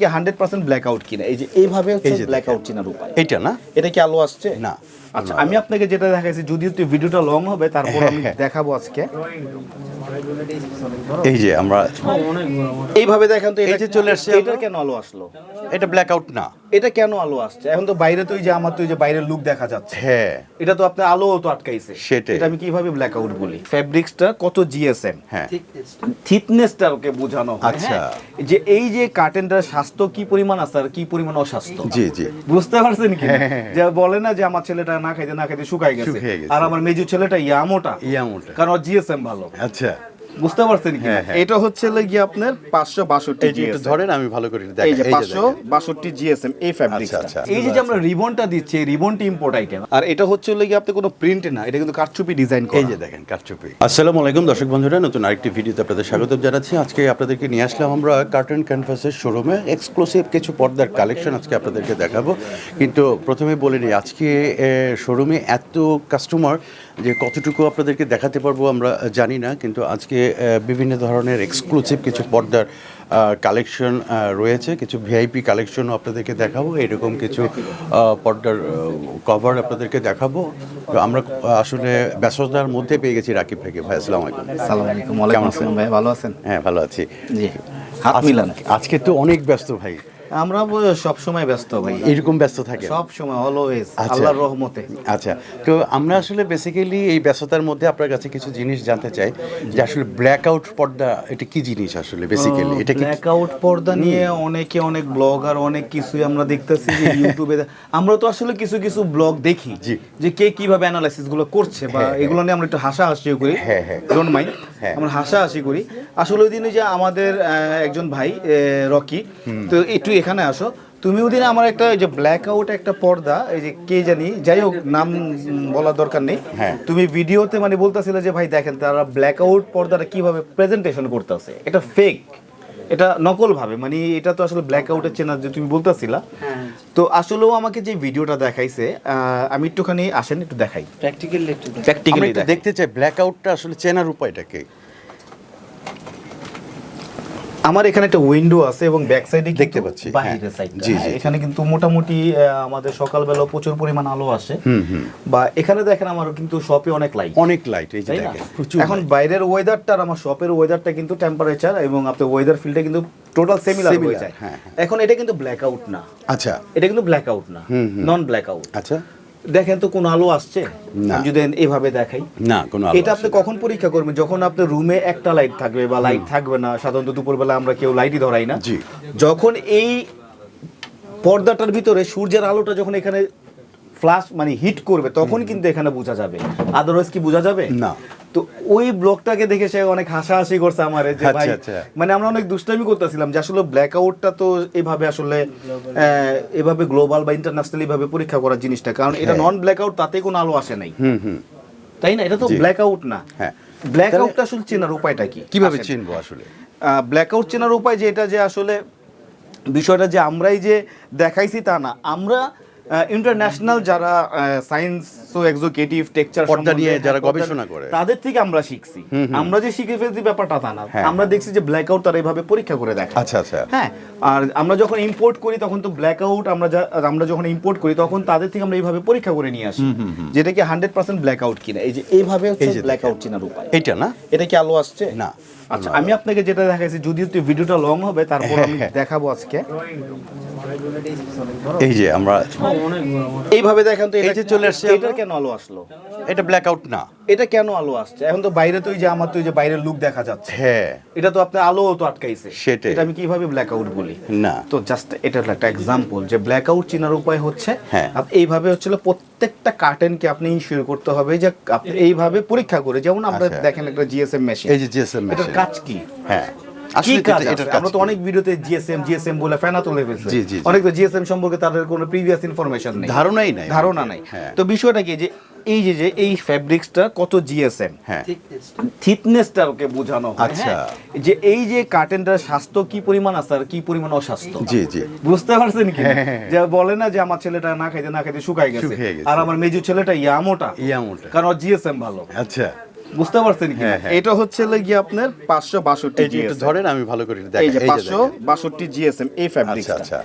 কি hundred percent black out কিনা? এই যে এইভাবে হচ্ছে ব্ল্যাক আউট চিনার উপায়। এটা না? এটা কি আলো আসছে? না আচ্ছা আমি আপনাকে যেটা দেখাইছি যদিও তুই ভিডিওটা লং হবে তারপর আমি হ্যাঁ, হ্যাঁ। দেখাবো আজকে। এই যে আমরা এইভাবে দেখেন তো এই যে চলে আসছে এটা কেন আলো আসলো? এটা ব্ল্যাক আউট না। এটা কেন আলো আসছে? এখন তো বাইরে তুই যে আমার তুই যে বাইরের লুক দেখা যাচ্ছে। হ্যাঁ। এটা তো আপনার আলো তো আটকাইছে। সেটাই। এটা আমি কীভাবে ব্ল্যাক আউট বলি? ফ্যাব্রিক্সটা কত জিএসএম হ্যাঁ। থিকনেসটা ওকে বোঝানো আচ্ছা। হ্যাঁ? যে এই যে কার্টেনটার স্বাস্থ্য কি পরিমাণ আছে আর কি পরিমাণ অস্বাস্থ্য? জি জি। বুঝতে পারছেন কি? হ্যাঁ, হ্যাঁ। যে বলে না যে আমার ছেলেটা না খাইতে না খাইতে শুকাই গেছে। আর আমার মেজু ছেলেটা ইয়া মোটা ইয়া মোটা। কারণ জিএসএম ভালো। আচ্ছা। বুঝতে পারছেন কি? হ্যাঁ, হ্যাঁ। এটা হচ্ছে গিয়ে আপনার পাঁচশো বাষট্টি এই যে একটু ধরেন আমি ভালো করে এই দেখাই যে এই যে পাঁচশো দেখেন। বাষট্টি জিএসএম এই ফ্যাব্রিক আচ্ছা, আচ্ছা। এই যে যে আমরা রিবনটা দিচ্ছি এই রিবনটি ইম্পোর্ট আইটেম আর এটা হচ্ছে গিয়ে আপনি কোনো প্রিন্ট না এটা কিন্তু কারচুপি ডিজাইন করা। এই যে দেখেন কারচুপি। আসসালামু আলাইকুম দর্শক বন্ধুরা নতুন আরেকটি ভিডিওতে আপনাদের স্বাগত জানাচ্ছি। আজকে আপনাদেরকে নিয়ে আসলাম আমরা কার্টন ক্যানভাসের শোরুমে এক্সক্লুসিভ কিছু পর্দার কালেকশন আজকে আপনাদেরকে দেখাবো। কিন্তু প্রথমে বলে নিই আজকে শোরুমে এত কাস্টমার যে কতটুকু আপনাদেরকে দেখাতে পারব আমরা জানি না কিন্তু আজকে বিভিন্ন ধরনের এক্সক্লুসিভ কিছু পর্দার কালেকশন রয়েছে। কিছু ভিআইপি কালেকশনও আপনাদেরকে দেখাবো। এরকম কিছু পর্দার কভার আপনাদেরকে দেখাবো। তো আমরা আসলে ব্যস্ততার মধ্যে পেয়ে গেছি রাকিব ভাইকে। ভাই আসসালামু আলাইকুম। কেমন? ভাই ভালো আছেন? হ্যাঁ ভালো আছি। জি। হাত মিলান। আজকে তো অনেক ব্যস্ত ভাই। আমরা সব সময় ব্যস্ত ভাই এরকম ব্যস্ত থাকে সব সময় অলওয়েজ আচ্ছা। আল্লাহর রহমতে আচ্ছা তো আমরা আসলে বেসিক্যালি এই ব্যস্ততার মধ্যে আপনার কাছে কিছু জিনিস জানতে চাই যে আসলে ব্ল্যাক আউট পর্দা এটা কি জিনিস আসলে বেসিক্যালি এটা ব্ল্যাক আউট পর্দা নিয়ে অনেকে অনেক ব্লগার অনেক কিছুই আমরা দেখতেছি যে ইউটিউবে আমরা তো আসলে কিছু কিছু ব্লগ দেখি জি। যে কে কীভাবে অ্যানালাইসিসগুলো করছে বা হ্যাঁ, হ্যাঁ। এগুলো নিয়ে আমরা একটু হাসা হাসি করি হ্যাঁ, হ্যাঁ। ডোন্ট মাইন্ড হ্যাঁ। আমরা হাসাহাসি করি আসলে ওই দিনে যে আমাদের একজন ভাই রকি তো একটু এখানে আসো। তুমি ওই দিনে আমার একটা ওই যে ব্ল্যাক আউট একটা পর্দা এই যে কে জানি যাই হোক নাম বলার দরকার নেই। হ্যাঁ। তুমি ভিডিওতে মানে বলতেছিলে যে ভাই দেখেন তারা ব্ল্যাক আউট পর্দাটা কীভাবে প্রেজেন্টেশন করতেছে। এটা ফেক এটা নকল ভাবে মানে এটা তো আসলে ব্ল্যাক আউটের চেনা যে তুমি বলতেছিলা। তো আসলেও আমাকে যে ভিডিওটা দেখাইছে আহ, আমি একটুখানি আসেন একটু দেখাই। প্র্যাকটিক্যালি একটু প্র্যাকটিক্যালি দেখতে চাই ব্ল্যাক আউটটা আসলে চেনার উপায়টা কি? আমার এখানে একটা উইন্ডো আছে এবং ব্যাক সাইডে দেখতে পাচ্ছি, বাইরের হ্যাঁ। সাইড জি, জি। এখানে কিন্তু মোটামুটি আমাদের সকালবেলা প্রচুর পরিমাণ আলো আসে। বা এখানে দেখেন আমার কিন্তু শপে অনেক লাইট অনেক লাইট এই যে দেখেন এখন বাইরের ওয়েদারটা আর আমার শপের ওয়েদারটা কিন্তু টেম্পারেচার এবং আপনার ওয়েদার ফিল্ডটা কিন্তু টোটাল সিমিলার হয়ে যায়। হ্যাঁ, এখন এটা কিন্তু ব্ল্যাক আউট না। আচ্ছা। এটা কিন্তু ব্ল্যাক আউট না। নন ব্ল্যাক আউট আচ্ছা। দেখেন তো কোনো আলো আসছে? না। যদি এভাবে দেখাই। না কোনো আলো এটা আপনি কখন পরীক্ষা করবেন? যখন আপনার রুমে একটা লাইট থাকবে বা লাইট থাকবে না সাধারণত দুপুরবেলা আমরা কেউ লাইটই ধরাই না। যখন এই পর্দাটার ভিতরে সূর্যের আলোটা যখন এখানে ফ্লাশ মানে হিট করবে তখন কিন্তু এখানে বোঝা যাবে। আদারওয়াইজ কি বোঝা যাবে? না। তো ওই ব্লগটাকে দেখে সে অনেক হাসাহাসি করছে আমারে যে ভাই আচ্ছা, আচ্ছা। মানে আমরা অনেক দুষ্টামি করতেছিলাম যে আসলে ব্ল্যাক আউটটা তো এভাবে আসলে আহ, এভাবে গ্লোবাল বা ইন্টারন্যাশনাল এভাবে পরীক্ষা করার জিনিসটা কারণ এটা। নন ব্ল্যাক আউট তাতে কোনো আলো আসে নাই। হুম হুম। তাই না? এটা তো ব্ল্যাক আউট না। হ্যাঁ। ব্ল্যাক আউটটা আসলে চেনার উপায়টা কি? কীভাবে চিনবো আসলে? ব্ল্যাক আউট চেনার উপায় যে এটা যে আসলে বিষয়টা যে আমরাই যে দেখাইছি তা না। আমরা ইন্টারন্যাশনাল যারা সায়েন্স টেকচার পর্দা নিয়ে যারা গবেষণা করে। তাদের থেকে আমরা শিখছি। আমরা যে শিখে ফেলছি ব্যাপারটা তা না। হ্যাঁ। আমরা দেখছি যে ব্ল্যাক আউট তারা এইভাবে পরীক্ষা করে দেখে। আচ্ছা আচ্ছা। হ্যাঁ আর আমরা যখন ইম্পোর্ট করি তখন তো ব্ল্যাক আউট আমরা আমরা যখন ইম্পোর্ট করি তখন তাদের থেকে আমরা এইভাবে পরীক্ষা করে নিয়ে আসি। যেটা কি হান্ড্রেড পার্সেন্ট ব্ল্যাক আউট কিনা? এই যে এইভাবে হচ্ছে ব্ল্যাক আউট চেনার উপায়। এটা না? এটা কি আলো আসছে? না। আচ্ছা আমি আপনাকে যেটা দেখাইছি যদিও তুই ভিডিওটা লং হবে তারপর আমি হ্যাঁ, হ্যাঁ। দেখাবো আজকে। এই যে আমরা এইভাবে দেখেন তো এই যে চলে আসছে এটা। কেন আলো আসলো? এটা ব্ল্যাক আউট না। এটা কেন আলো আসছে? এখন তো বাইরে তুই যে আমার তুই যে বাইরের লুক দেখা যাচ্ছে। হ্যাঁ। এটা তো আপনার আলো তো আটকাইছে। সেটাই। এটা আমি কীভাবে ব্ল্যাক আউট বলি? না। তো জাস্ট এটা একটা এক্সাম্পল যে ব্ল্যাক আউট চেনার উপায় হচ্ছে হ্যাঁ। এইভাবে হচ্ছিল প্রত্যেকটা কার্টেনকে আপনি ইনশিওর করতে হবে যে আপনি এইভাবে পরীক্ষা করে যেমন আমরা আচ্ছা। দেখেন একটা জিএসএম মেশিন এই যে জিএসএম মেশিন এটার কাজ কি? হ্যাঁ। আসলে আমরা তো অনেক ভিডিওতে জিএসএম জিএসএম বলে ফেনা তুলে ফেলছে। অনেক তো জিএসএম সম্পর্কে তাদের কোনো প্রিভিয়াস ইনফরমেশন নেই। ধারণাই নাই। ধারণা নাই। হ্যাঁ। তো বিষয়টা কি যে এই যে যে এই ফ্যাব্রিক্সটা কত জিএসএম হ্যাঁ। বোঝানো হয়। আচ্ছা। হ্যাঁ? যে এই যে কার্টেনটার স্বাস্থ্য কি পরিমাণ আছে আর কি পরিমাণ অস্বাস্থ্য? জি জি। বুঝতে পারছেন কি? হ্যাঁ, যে বলে না যে আমার ছেলেটা না খাইতে না খাইতে শুকাই গেছে। আর আমার মেজু ছেলেটা ইয়া মোটা ইয়া মোটা। কারণ জিএসএম ভালো। আচ্ছা। বুঝতে পারছেন কি হ্যাঁ, হ্যাঁ। এটা হচ্ছে লাগি আপনার পাঁচশো বাষট্টি এই যে একটু ধরেন আমি ভালো করে দেখাই। এই যে এই যে পাঁচশো দেখেন। বাষট্টি জিএসএম এই ফ্যাব্রিকটা আচ্ছা,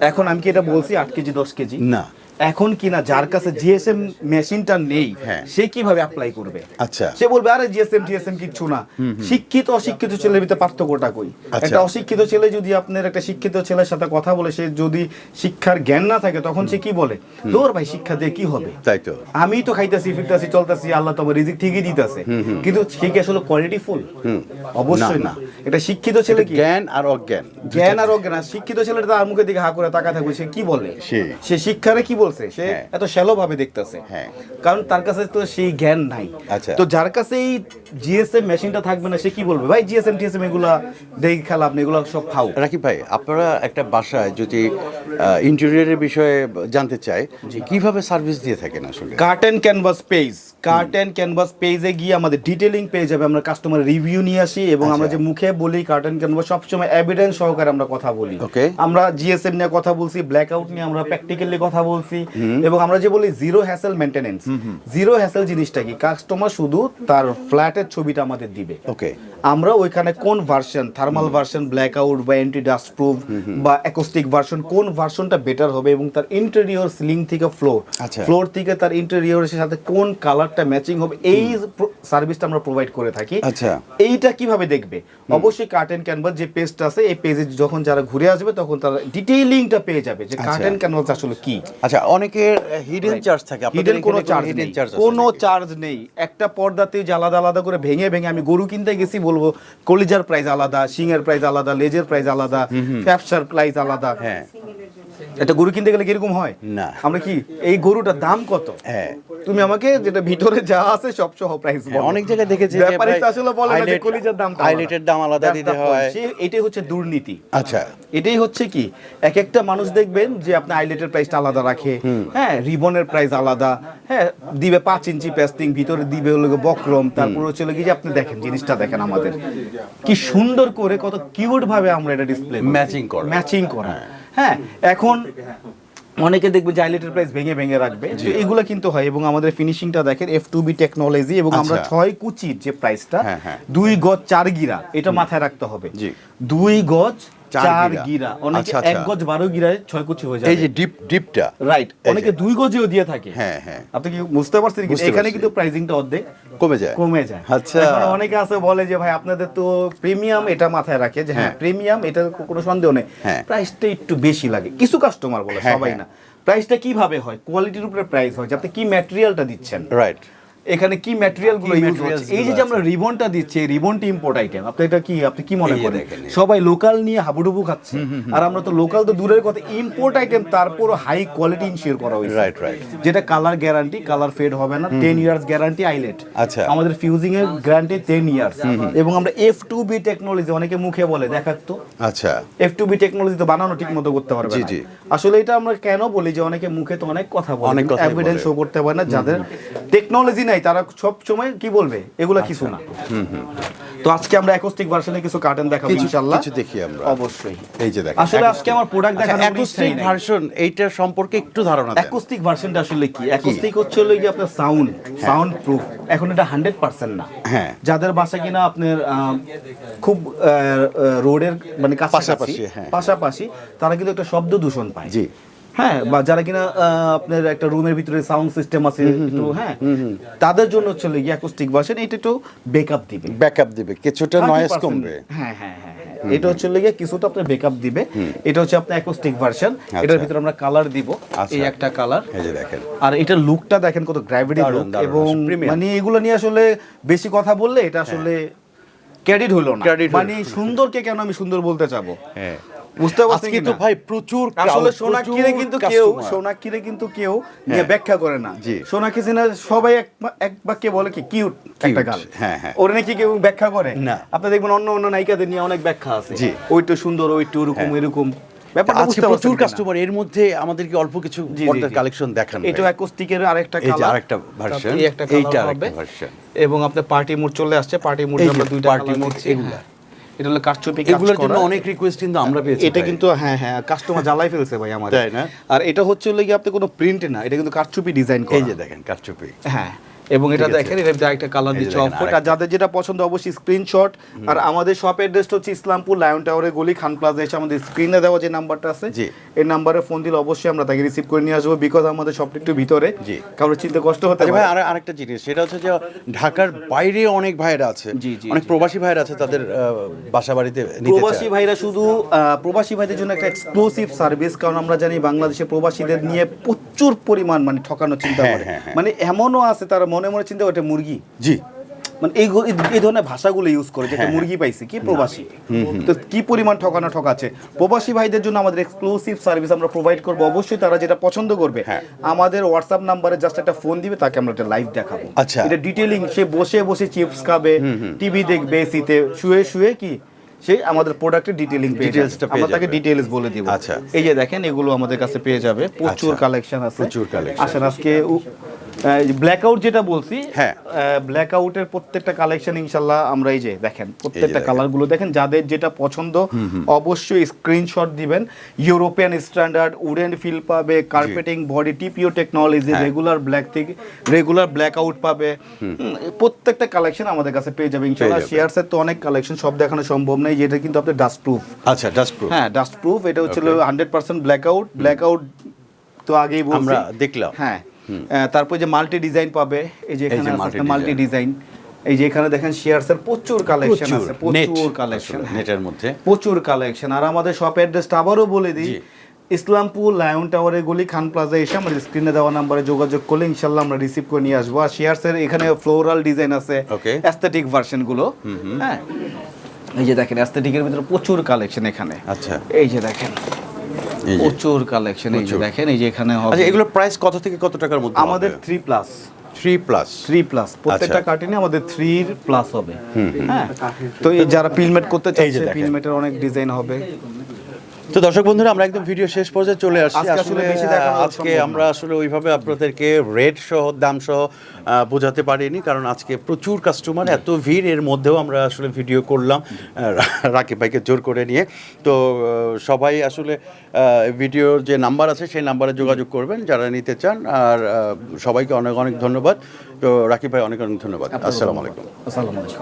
এখন আমি কি এটা বলছি 8 কেজি দশ কেজি? না। এখন কিনা যার কাছে জিএসএম মেশিনটা নেই হ্যাঁ। সে কীভাবে অ্যাপ্লাই করবে? আচ্ছা। সে বলবে আরে জিএসএম টিএসএম কিচ্ছু না। শিক্ষিত অশিক্ষিত ছেলের ভিতরে পার্থক্যটা কই? আচ্ছা। একটা অশিক্ষিত ছেলে যদি আপনার একটা শিক্ষিত ছেলের সাথে কথা বলে সে যদি শিক্ষার জ্ঞান না থাকে তখন সে কি বলে? তোর ভাই শিক্ষা দিয়ে কি হবে? তাই তো। আমি তো খাইতাছি ফিরতেছি চলতেছি আল্লাহ তো আমার রিজিক ঠিকই দিতেছে। কিন্তু সে কি আসলে কোয়ালিটি ফুল অবশ্যই না। এটা শিক্ষিত ছেলে কি? জ্ঞান আর অজ্ঞান। জ্ঞান আর অজ্ঞান। শিক্ষিত ছেলেটা তার মুখের দিকে হা করে তাকা থাকবে সে কি বলে সে- শিক্ষারে কি বলছে? সে হ্যাঁ। এত শ্যালো ভাবে দেখতেছে। হ্যাঁ। কারণ তার কাছে তো সেই জ্ঞান নাই। আচ্ছা। তো যার কাছে এই জিএসএম মেশিনটা থাকবে না সে কি বলবে? ভাই জিএসএম টিএসএম এগুলা দেখি খেলা আপনি এগুলো সব খাও। রাকিব ভাই আপনারা একটা বাসায় যদি ইন্টেরিয়রের বিষয়ে জানতে চাই যে কীভাবে সার্ভিস দিয়ে থাকেন আসলে? Cart and canvas page cart and canvas পেজে গিয়ে আমাদের ডিটেলিং পেজ হবে আমরা কাস্টমার রিভিউ নিয়ে আসি এবং আমরা যে মুখে বলি কার্ট অ্যান্ড ক্যানভাস সবসময় এভিডেন্স সহকারে আমরা কথা বলি। আমরা জিএসএম নিয়ে কথা বলছি ব্ল্যাক আউট নিয়ে আমরা প্র্যাকটিক্যালি কথা বলছি এবং আমরা যে বলি zero hassle maintenance zero hassle জিনিসটা কি? কাস্টমার শুধু তার ফ্ল্যাটের ছবিটা আমাদের দিবে। ওকে আমরা ওইখানে কোন version thermal version blackout বা অ্যান্টি ডাস্ট প্রুফ বা অ্যাকোস্টিক ভার্সন কোন ভার্সনটা বেটার হবে এবং তার ইন্টেরিয়র সিলিং থেকে ফ্লোর আচ্ছা। ফ্লোর থেকে তার ইন্টেরিয়রের সাথে কোন কালারটা ম্যাচিং হবে এই সার্ভিসটা আমরা প্রোভাইড করে থাকি। আচ্ছা। এইটা কীভাবে দেখবে? অবশ্যই কাট অ্যান্ড ক্যানভাস যে পেজটা আছে এই পেজে যখন যারা ঘুরে আসবে তখন তারা ডিটেইলিংটা পেয়ে যাবে যে কাট। অ্যান্ড ক্যানভাস আসলে কি। আচ্ছা অনেকের হিডেন চার্জ থাকে হিডেন কোনো চার্জ হিডেন নেই। চার্জ কোনো চার্জ নেই। একটা পর্দাতে যে আলাদা আলাদা করে ভেঙে ভেঙে আমি গরু কিনতে গেছি বলব কলিজার প্রাইস আলাদা সিং এর প্রাইস আলাদা লেজের প্রাইস আলাদা ফ্যাপসার প্রাইস আলাদা। হ্যাঁ। একটা গরু কিনতে গেলে কীরকম হয়? না। আমরা কি এই গরুটার দাম কত? হ্যাঁ। তুমি আমাকে যেটা ভিতরে যা আছে সব সহ প্রাইস হ্যাঁ, অনেক জায়গায় দেখেছি ব্যাপারী আসলে বলে না যে কলিজার দাম highlighted দাম আলাদা দিতে হয়। এটাই হচ্ছে দুর্নীতি। আচ্ছা। এটাই হচ্ছে কি এক একটা মানুষ দেখবেন যে আপনি আইলেটের প্রাইসটা আলাদা রাখে। হ্যাঁ রিবনের প্রাইস আলাদা। হ্যাঁ দিবে পাঁচ ইঞ্চি পেস্টিং ভিতরে দিবে হলো বক্রম। তারপর হচ্ছে কি যে আপনি দেখেন জিনিসটা দেখেন আমাদের। কি সুন্দর করে কত কিউট ভাবে আমরা এটা ডিসপ্লে ম্যাচিং করা। ম্যাচিং করা। হ্যাঁ এখন অনেকে দেখবে যে প্রাইস ভেঙে ভেঙে রাখবে। তো এগুলো কিন্তু হয় এবং আমাদের ফিনিশিংটা দেখেন এফ টু বি টেকনোলজি এবং আমরা আচ্ছা। ছয় কুচির যে প্রাইসটা হ্যাঁ, হ্যাঁ। দুই গজ চার গিরা এটা মাথায় রাখতে হবে। দুই গজ চার গিরা। অনেকে আচ্ছা, আচ্ছা। এক গজ বারো গিরায় ছয় কুচি হয়ে যায় এই যে ডিপ ডিপটা। রাইট অনেকে দুই গজেও দিয়ে থাকে। হ্যাঁ হ্যাঁ। আপনি কি বুঝতে পারছেন কি? এখানে কিন্তু প্রাইসিংটা অর্ধেক। কমে যায়। কমে যায়। আচ্ছা। অনেকে আছে বলে যে ভাই আপনাদের তো প্রিমিয়াম এটা মাথায় রাখে যে হ্যাঁ হ্যাঁ। প্রিমিয়াম এটা কোনো সন্দেহ নেই। হ্যাঁ। প্রাইসটা একটু বেশি লাগে। কিছু কাস্টমার বলে হ্যাঁ, সবাই হ্যাঁ। না। প্রাইসটা কীভাবে হয়? কোয়ালিটির উপরে প্রাইস হয় যে আপনি কি ম্যাটেরিয়ালটা দিচ্ছেন? রাইট এখানে কি ম্যাটেরিয়ালগুলো ইউজ হচ্ছে? এই যে আমরা রিবনটা দিচ্ছি এই রিবনটি ইম্পোর্ট আইটেম আপনি এটা কি আপনি কি মনে করেন? সবাই লোকাল নিয়ে হাবুডুবু খাচ্ছে। আর আমরা তো লোকাল তো দূরের কথা ইম্পোর্ট আইটেম তারপর হাই কোয়ালিটি ইনশিওর করা হয়েছে। Right, right. যেটা কালার গ্যারান্টি কালার ফেড হবে না টেন ইয়ার্স গ্যারান্টি আইলেট আচ্ছা। আমাদের ফিউজিং এর গ্যারান্টি টেন ইয়ার্স এবং আমরা এফ টু বি টেকনোলজি অনেকে মুখে বলে দেখাক তো। আচ্ছা। এফ টু বি টেকনোলজি তো বানানো ঠিক মতো করতে পারবে না। জি। আসলে এটা আমরা কেন বলি যে অনেকে মুখে তো অনেক কথা বলে এভিডেন্স শো করতে পারে না যাদের টেকনোলজি নাই। তারা সব সময় কি বলবে? এগুলা কিছু না। তো আজকে আমরা অ্যাকোস্টিক ভার্সনে কিছু কার্টেন দেখাবো ইনশাআল্লাহ। কিছু দেখি আমরা। অবশ্যই। এই যে দেখেন আসলে আজকে আমার প্রোডাক্ট ইচ্ছাই অ্যাকোস্টিক ভার্সন এইটার সম্পর্কে একটু ধারণা দেন। অ্যাকোস্টিক ভার্সনটা আসলে কি? অ্যাকোস্টিক হচ্ছে হলো কি আপনার সাউন্ড সাউন্ড প্রুফ এখন এটা হান্ড্রেড পার্সেন্ট না। হ্যাঁ। যাদের বাসা কিনা আপনার খুব রোডের মানে কাছাকাছি পাশাপাশি, হ্যাঁ। পাশাপাশি তারা কিন্তু একটা শব্দ দূষণ পায়। জি। হ্যাঁ বা যারা কিনা আপনার একটা রুমের ভিতরে সাউন্ড সিস্টেম আছে একটু হ্যাঁ তাদের জন্য হচ্ছে অ্যাকোস্টিক ভার্সন এটা একটু ব্যাকআপ দিবে। ব্যাকআপ দিবে কিছুটা নয়েজ কমবে। হ্যাঁ হ্যাঁ হ্যাঁ হ্যাঁ। এটা হচ্ছে লেগে কিছুটা আপনার ব্যাকআপ দিবে। এটা হচ্ছে আপনার অ্যাকোস্টিক ভার্সন এটার ভিতরে আমরা কালার দিব আচ্ছা। এই একটা কালার এই যে দেখেন। আর এটার লুকটা দেখেন কত গ্র্যাভিটি লুক এবং মানে এগুলো নিয়ে আসলে বেশি কথা বললে এটা আসলে ক্রেডিট হলো না। মানে সুন্দরকে কেন আমি সুন্দর বলতে চাবো? হ্যাঁ। বুঝতে পারছেন আজকে কি ভাই প্রচুর আসলে সোনাক্ষীরে কিন্তু কেউ। সোনাক্ষীরে কিন্তু কেউ নিয়ে ব্যাখ্যা করে না। জি। সোনাক্ষী সিনহা সবাই এক এক বাক্যে বলে কি কিউট একটা গাল হ্যাঁ, হ্যাঁ। ওর নাকি কেউ ব্যাখ্যা করে? না। আপনি দেখবেন অন্য অন্য নায়িকাদের নিয়ে অনেক ব্যাখ্যা আছে। ওইটা সুন্দর ওইটা ওরকম এরকম। বুঝতে প্রচুর কাস্টমার এর মধ্যে আমাদেরকে অল্প কিছু পর্দার কালেকশন দেখান এটা। অ্যাকোস্টিকের আরেকটা কালার আরেকটা এই একটা এইটা আরেকটা হবে। এবং আপনার পার্টি মোড চলে আসছে। পার্টি মোড আমরা দুইটা পার্টি মোড এগুলা। এটা হলো কারচুপি এগুলোর জন্য অনেক রিকোয়েস্ট কিন্তু আমরা পেয়েছি এটা কিন্তু হ্যাঁ হ্যাঁ কাস্টমার জ্বালাই ফেলছে ভাই আমাদের। তাই না? আর এটা হচ্ছে হলো কি আপনি কোনো প্রিন্ট না এটা কিন্তু কারচুপি ডিজাইন করা। এই যে দেখেন কারচুপি। হ্যাঁ। এবং এটা। দেখেন এটা একটা কালার দিচ্ছে অফ আর যাদের যেটা পছন্দ অবশ্যই স্ক্রিনশট আর আমাদের শপ অ্যাড্রেসটা হচ্ছে ইসলামপুর লায়ন টাওয়ারের গলি খান প্লাজা এসে আমাদের স্ক্রিনে দেওয়া যে নাম্বারটা আছে। এই নাম্বারে ফোন দিলে অবশ্যই আমরা তাকে রিসিভ করে নিয়ে আসব বিকজ আমাদের শপটা একটু ভিতরে। জি। কারোর চিন্তা কষ্ট হতে আচ্ছা ভাই আর আরেকটা জিনিস সেটা হচ্ছে যে ঢাকার বাইরে অনেক ভাইরা আছে। অনেক প্রবাসী ভাইরা আছে তাদের বাসা বাড়িতে প্রবাসী ভাইরা শুধু প্রবাসী ভাইদের জন্য একটা এক্সক্লুসিভ সার্ভিস কারণ আমরা জানি বাংলাদেশে প্রবাসীদের নিয়ে প্রচুর পরিমাণ মানে ঠকানোর চিন্তা হ্যাঁ, করে। হ্যাঁ, হ্যাঁ। মানে এমনও আছে তারা মনে মনে চিন্তা করে মুরগি? জি। মানে এই এই- ধরনের ভাষাগুলো ইউজ করে যে একটা হ্যাঁ, মুরগি পাইছে কি প্রবাসী? তো কি পরিমাণ ঠকানো ঠকাচ্ছে? প্রবাসী ভাইদের জন্য আমাদের এক্সক্লুসিভ সার্ভিস আমরা প্রোভাইড করব। অবশ্যই তারা যেটা পছন্দ করবে হ্যাঁ। আমাদের হোয়াটসঅ্যাপ নাম্বারে জাস্ট একটা ফোন দিবে তাকে আমরা একটা লাইভ দেখাবো। আচ্ছা। এটা ডিটেলিং সে বসে বসে চিপস খাবে টিভি দেখবে এসিতে শুয়ে শুয়ে কি? সে আমাদের প্রোডাক্টের ডিটেলিং পেয়ে টা পেয়ে আমরা তাকে যাবে। ডিটেইলস বলে দিব। আচ্ছা। এই যে দেখেন এগুলো আমাদের কাছে পেয়ে যাবে। প্রচুর আচ্ছা। কালেকশন আছে। প্রচুর collection। আসেন আজকে ব্ল্যাক আউট যেটা বলছি হ্যাঁ। ব্ল্যাক আউটের প্রত্যেকটা কালেকশন ইনশাল্লাহ আমরা এই যে দেখেন প্রত্যেকটা। কালারগুলো দেখেন যাদের যেটা পছন্দ অবশ্যই স্ক্রিনশট দিবেন। ইউরোপিয়ান স্ট্যান্ডার্ড উডেন ফিল পাবে carpeting body TPO technology. Regular black থেকে রেগুলার ব্ল্যাক আউট পাবে প্রত্যেকটা কালেকশন আমাদের কাছে পেয়ে যাবে ইনশাল্লাহ। শেয়ারসের তো অনেক কালেকশন সব দেখানো সম্ভব নেই যেটা কিন্তু আপনার ডাস্ট প্রুফ আচ্ছা জাস্ট প্রুফ হ্যাঁ ডাস্ট প্রুফ এটা হচ্ছে hundred percent blackout blackout তো আগেই আমরা দেখলাম। হ্যাঁ তারপর যে মাল্টি ডিজাইন পাবে এই যে এখানে মাল্টি ডিজাইন এই যে এখানে দেখেন শেয়ারস এর প্রচুর কালেকশন আছে প্রচুর কালেকশন নেটের মধ্যে। প্রচুর কালেকশন আর আমাদের শপ অ্যাড্রেসটা আবারও বলে দিই ইসলামপুর লায়ন টাওয়ারের গলি খান প্লাজা এসে আমাদের স্ক্রিনে দেওয়া নাম্বারে যোগাযোগ করলে ইনশাল্লাহ আমরা রিসিভ করে নিয়ে আসব। আর শেয়ারস এর এখানে ফ্লোরাল ডিজাইন আছে. অ্যাস্থেটিক ভার্সনগুলো হ্যাঁ। এই যে দেখেন অ্যাস্থেটিকের ভিতরে প্রচুর কালেকশন এখানে। আচ্ছা। এই যে দেখেন। প্রচুর কালেকশন এই যে দেখেন এই যে এখানে হবে। আচ্ছা এগুলোর প্রাইস কত থেকে কত টাকার মধ্যে আমাদের three plus three plus three plus প্রত্যেকটা। কার্টিনে আমাদের থ্রির প্লাস হবে। হ্যাঁ? তো এই যারা পিলমেট করতে চাইছে। পিলমেটের অনেক ডিজাইন হবে। তো দর্শক বন্ধুরা আমরা একদম ভিডিও শেষ পর্যায়ে চলে আসছি। আসলে আজকে আমরা আসলে ওইভাবে আপনাদেরকে রেট সহ দাম সহ বোঝাতে পারিনি কারণ আজকে প্রচুর কাস্টমার এত ভিড় এর মধ্যেও আমরা আসলে ভিডিও করলাম রাকিব ভাইকে জোর করে নিয়ে। তো সবাই আসলে ভিডিওর যে নাম্বার আছে সেই নাম্বারে যোগাযোগ করবেন যারা নিতে চান আর সবাইকে অনেক অনেক ধন্যবাদ। তো রাকিব ভাই অনেক অনেক ধন্যবাদ। আসসালামু আলাইকুম। আসসালামু আলাইকুম।